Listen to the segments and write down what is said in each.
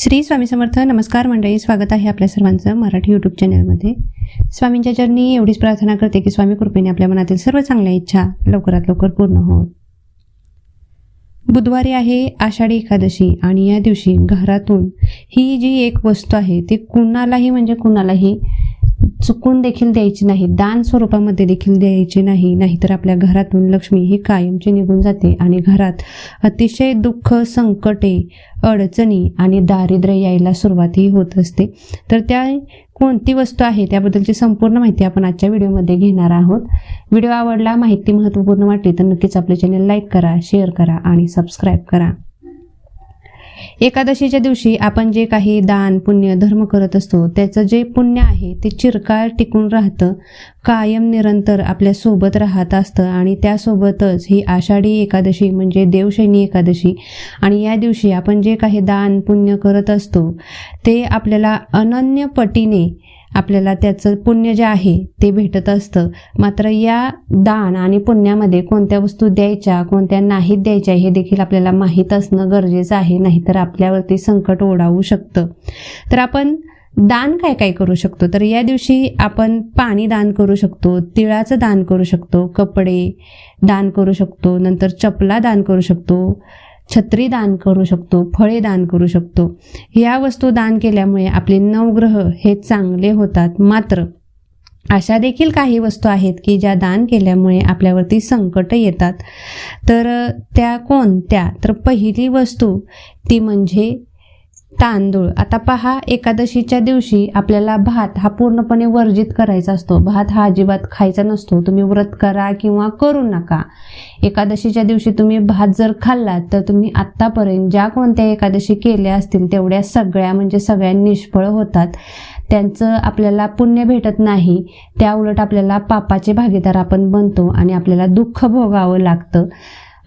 श्री स्वामी समर्थ नमस्कार मंडळी स्वागत आहे आपल्या सर्वांचं मराठी यूट्यूब चॅनलमध्ये स्वामींच्या चरणी एवढीच प्रार्थना करते की स्वामी कृपेने आपल्या मनातील सर्व चांगल्या इच्छा लवकरात लवकर पूर्ण हो बुधवारी आहे आषाढी एकादशी आणि या दिवशी घरातून ही जी एक वस्तू आहे ती कुणालाही म्हणजे कुणालाही चुकून देखील द्यायची नाही दान स्वरूपामध्ये देखील द्यायची नाही नाहीतर आपल्या घरातून लक्ष्मी ही कायमची निघून जाते आणि घरात अतिशय दुःख संकटे अडचणी आणि दारिद्र्य यायला सुरुवातही होत असते. तर त्या कोणती वस्तू आहे त्याबद्दलची संपूर्ण माहिती आपण आजच्या व्हिडिओमध्ये घेणार आहोत. व्हिडिओ आवडला माहिती महत्त्वपूर्ण वाटली तर नक्कीच आपले चॅनल लाईक करा शेअर करा आणि सबस्क्राईब करा. एकादशीच्या दिवशी आपण जे काही दान पुण्य धर्म करत असतो त्याचं जे पुण्य आहे ते चिरकाळ टिकून राहतं कायम निरंतर आपल्यासोबत राहत असतं आणि त्यासोबतच ही आषाढी एकादशी म्हणजे देवशैनी एकादशी. आणि या दिवशी आपण जे काही दान पुण्य करत असतो ते आपल्याला अनन्य पटीने आपल्याला त्याचं पुण्य जे आहे ते भेटत असतं. मात्र या दान आणि पुण्यामध्ये कोणत्या वस्तू द्यायच्या कोणत्या नाहीत द्यायच्या हे देखील आपल्याला माहीत असणं गरजेचं आहे नाहीतर आपल्यावरती संकट ओढावू शकतं. तर आपण दान काय काय करू शकतो? तर या दिवशी आपण पाणी दान करू शकतो तिळाचं दान करू शकतो कपडे दान करू शकतो नंतर चपला दान करू शकतो छत्री दान करू शकतो फळे दान करू शकतो. या वस्तू दान केल्यामुळे आपले नवग्रह हे चांगले होतात. मात्र अशा देखील काही वस्तू आहेत की ज्या दान केल्यामुळे आपल्यावरती संकट येतात. तर त्या कोणत्या? तर पहिली वस्तू ती म्हणजे तांदूळ. आता पहा एकादशीच्या दिवशी आपल्याला भात हा पूर्णपणे वर्जित करायचा असतो. भात हा अजिबात खायचा नसतो. तुम्ही व्रत करा किंवा करू नका. एकादशीच्या दिवशी तुम्ही भात जर खाल्लात तर तुम्ही आत्तापर्यंत ज्या कोणत्या एकादशी केल्या असतील तेवढ्या सगळ्या म्हणजे सगळ्या निष्फळ होतात. त्यांचं आपल्याला पुण्य भेटत नाही. त्या उलट आपल्याला पापाचे भागीदार आपण बनतो आणि आपल्याला दुःख भोगावं लागतं.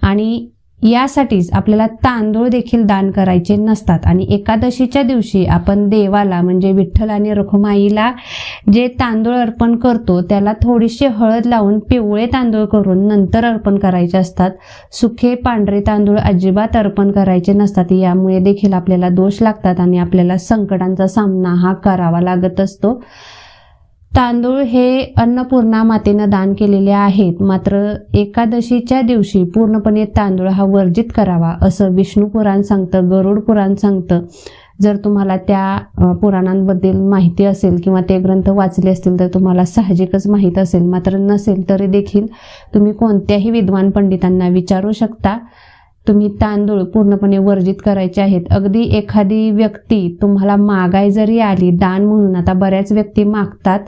आणि यासाठीच आपल्याला तांदूळ देखील दान करायचे नसतात. आणि एकादशीच्या दिवशी आपण देवाला म्हणजे विठ्ठल आणि रखुमाईला जे तांदूळ अर्पण करतो त्याला थोडीशी हळद लावून पिवळे तांदूळ करून नंतर अर्पण करायचे असतात. सुखे पांढरे तांदूळ अजिबात अर्पण करायचे नसतात. यामुळे देखील आपल्याला दोष लागतात आणि आपल्याला संकटांचा सामना हा करावा लागत असतो. तांदूळ हे अन्नपूर्णा मातेनं दान केलेले आहेत. मात्र एकादशीच्या दिवशी पूर्णपणे तांदूळ हा वर्जित करावा असं विष्णू पुराण सांगतं गरुड पुराण सांगतं. जर तुम्हाला त्या पुराणांबद्दल माहिती असेल किंवा ते ग्रंथ वाचले असतील तर तुम्हाला साहजिकच माहीत असेल. मात्र नसेल तरी देखील तुम्ही कोणत्याही विद्वान पंडितांना विचारू शकता. तुम्ही तांदूळ पूर्णपणे वर्जित करायचे आहेत. अगदी एखादी व्यक्ती तुम्हाला मागाय जरी आली दान म्हणून आता बऱ्याच व्यक्ती मागतात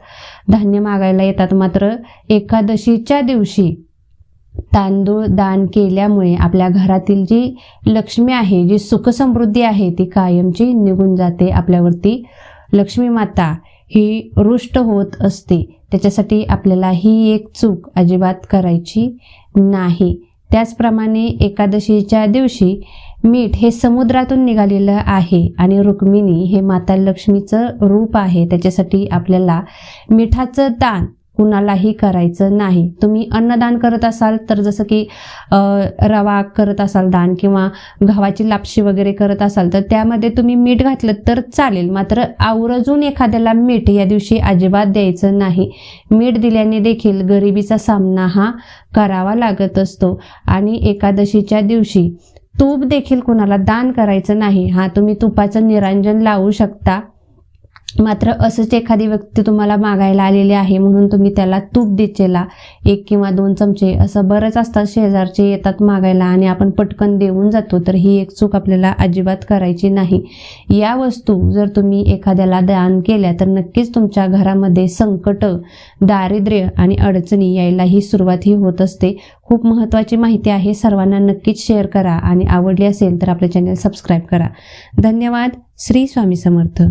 धान्य मागायला येतात. मात्र एकादशीच्या दिवशी तांदूळ दान केल्यामुळे आपल्या घरातील जी लक्ष्मी आहे जी सुखसमृद्धी आहे ती कायमची निघून जाते. आपल्यावरती लक्ष्मी माता ही रुष्ट होत असते. त्याच्यासाठी आपल्याला ही एक चूक अजिबात करायची नाही. त्याचप्रमाणे एकादशीच्या दिवशी मीठ हे समुद्रातून निघालेलं आहे आणि रुक्मिणी हे माता लक्ष्मीचं रूप आहे. त्याच्यासाठी आपल्याला मिठाचं दान कुणालाही करायचं नाही. तुम्ही अन्नदान करत असाल तर जसं की रवा करत असाल दान किंवा गव्हाची लापशी वगैरे करत असाल तर त्यामध्ये तुम्ही मीठ घातलं तर चालेल. मात्र आवर्जून एखाद्याला मीठ या दिवशी अजिबात द्यायचं नाही. मीठ दिल्याने देखील गरिबीचा सामना हा करावा लागत असतो. आणि एकादशीच्या दिवशी तूप देखील कुणाला दान करायचं नाही. हा तुम्ही तुपाचं निरांजन लावू शकता. मात्र असंच एखादी व्यक्ती तुम्हाला मागायला आलेली आहे म्हणून तुम्ही त्याला तूप देचेला एक किंवा दोन चमचे असं बरंच असतात शेजारचे येतात मागायला आणि आपण पटकन देऊन जातो तर ही एक चूक आपल्याला अजिबात करायची नाही. या वस्तू जर तुम्ही एखाद्याला दान केल्या तर नक्कीच तुमच्या घरामध्ये संकट दारिद्र्य आणि अडचणी यायलाही सुरुवात ही होत असते. खूप महत्त्वाची माहिती आहे सर्वांना नक्कीच शेअर करा आणि आवडली असेल तर आपले चॅनल सबस्क्राईब करा. धन्यवाद. श्री स्वामी समर्थ.